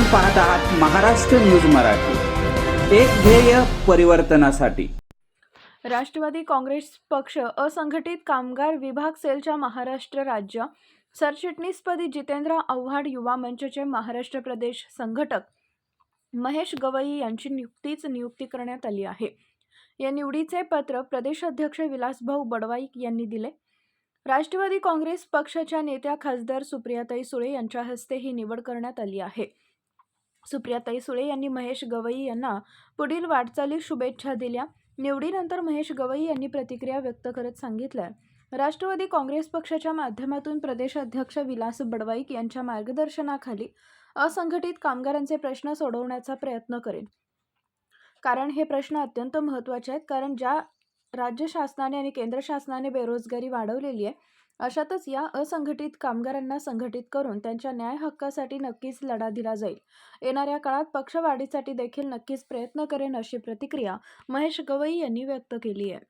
आपण पाहत आहात महाराष्ट्र न्यूज मराठी. एक ध्येय परिवर्तनासाठी. राष्ट्रवादी काँग्रेस पक्ष असंघटित कामगार विभाग सेलच्या महाराष्ट्र राज्य सरचिटणीसपदी जितेंद्र आव्हाड युवा मंचचे महाराष्ट्र प्रदेश संघटक महेश गवई यांची नियुक्तीच नियुक्ती करण्यात आली आहे. या निवडीचे पत्र प्रदेशाध्यक्ष विलासभाऊ बडवाईक यांनी दिले. राष्ट्रवादी काँग्रेस पक्षाच्या नेत्या खासदार सुप्रियाताई सुळे यांच्या हस्ते ही निवड करण्यात आली आहे. सुप्रियाताई सुळे यांनी महेश गवई यांना पुढील वाटचालीस शुभेच्छा दिल्या. निवडीनंतर महेश गवई यांनी प्रतिक्रिया व्यक्त करत सांगितलं. राष्ट्रवादी काँग्रेस पक्षाच्या माध्यमातून प्रदेशाध्यक्ष विलास बडवाईक यांच्या मार्गदर्शनाखाली असंघटित कामगारांचे प्रश्न सोडवण्याचा प्रयत्न करेन कारण हे प्रश्न अत्यंत महत्त्वाचे आहेत. कारण ज्या राज्य शासनाने आणि केंद्र शासनाने बेरोजगारी वाढवलेली आहे अशातच या असंघटित कामगारांना संघटित करून त्यांच्या न्याय हक्कासाठी नक्कीच लढा दिला जाईल. येणाऱ्या काळात पक्षवाढीसाठी देखील नक्कीच प्रयत्न करेन अशी प्रतिक्रिया महेश गवई यांनी व्यक्त केली आहे.